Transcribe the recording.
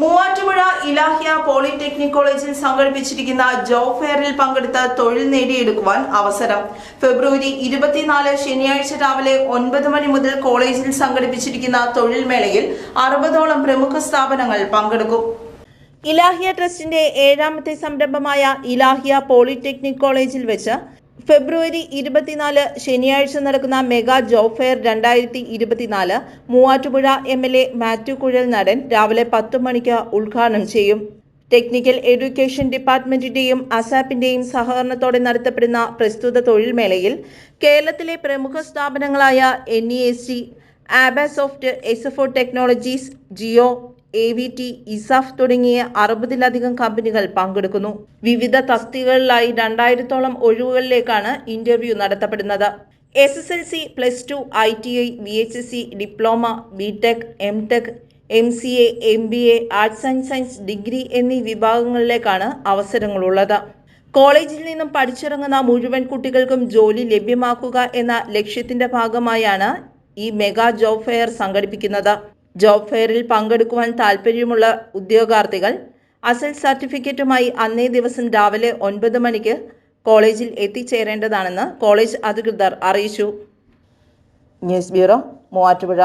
Muvattupuzha Ilahia polytechnic കോളേജിൽ സംഘടിപ്പിച്ചിരിക്കുന്ന job ഫെയറിൽ പങ്കെടുത്ത് തൊഴിൽ നേടിയെടുക്കുവാൻ അവസരം. ഫെബ്രുവരി ഇരുപത്തിനാല് ശനിയാഴ്ച രാവിലെ ഒൻപത് മണി മുതൽ കോളേജിൽ സംഘടിപ്പിച്ചിരിക്കുന്ന തൊഴിൽ മേളയിൽ അറുപതോളം പ്രമുഖ സ്ഥാപനങ്ങൾ പങ്കെടുക്കും. ഇലാഹിയ ട്രസ്റ്റിന്റെ ഏഴാമത്തെ സംരംഭമായ ഇലാഹിയ പോളിടെക്നിക് കോളേജിൽ വെച്ച് ഫെബ്രുവരി ഇരുപത്തിനാല് ശനിയാഴ്ച നടക്കുന്ന മെഗാ ജോബ് ഫെയർ രണ്ടായിരത്തി ഇരുപത്തിനാല് Muvattupuzha M L A Mathew Kuzhalnadan രാവിലെ പത്ത് മണിക്ക് ഉദ്ഘാടനം ചെയ്യും. ടെക്നിക്കൽ എഡ്യൂക്കേഷൻ ഡിപ്പാർട്ട്മെന്റിന്റെയും അസാപ്പിന്റെയും സഹകരണത്തോടെ നടത്തപ്പെടുന്ന പ്രസ്തുത തൊഴിൽമേളയിൽ കേരളത്തിലെ പ്രമുഖ സ്ഥാപനങ്ങളായ N E S T Abasoft technologies Jio A V T ESAF തുടങ്ങിയ അറുപതിലധികം കമ്പനികൾ പങ്കെടുക്കുന്നു. വിവിധ തസ്തികകളിലായി രണ്ടായിരത്തോളം ഒഴിവുകളിലേക്കാണ് interview നടത്തപ്പെടുന്നത്. S S L C plus two I T I V H S C diploma B tech M tech M C A M B A arts and science degree എന്നീ വിഭാഗങ്ങളിലേക്കാണ് അവസരങ്ങളുള്ളത്. കോളേജിൽ നിന്നും പഠിച്ചിറങ്ങുന്ന മുഴുവൻ കുട്ടികൾക്കും ജോലി ലഭ്യമാക്കുക എന്ന ലക്ഷ്യത്തിന്റെ ഭാഗമായാണ് ഈ മെഗാ ജോബ് ഫെയർ സംഘടിപ്പിക്കുന്നത്. ജോബ് ഫെയറിൽ പങ്കെടുക്കുവാൻ താൽപ്പര്യമുള്ള ഉദ്യോഗാർത്ഥികൾ അസൽ സർട്ടിഫിക്കറ്റുമായി അന്നേ ദിവസം രാവിലെ ഒൻപത് മണിക്ക് കോളേജിൽ എത്തിച്ചേരേണ്ടതാണെന്ന് കോളേജ് അധികൃതർ അറിയിച്ചു. News bureau Muvattupuzha.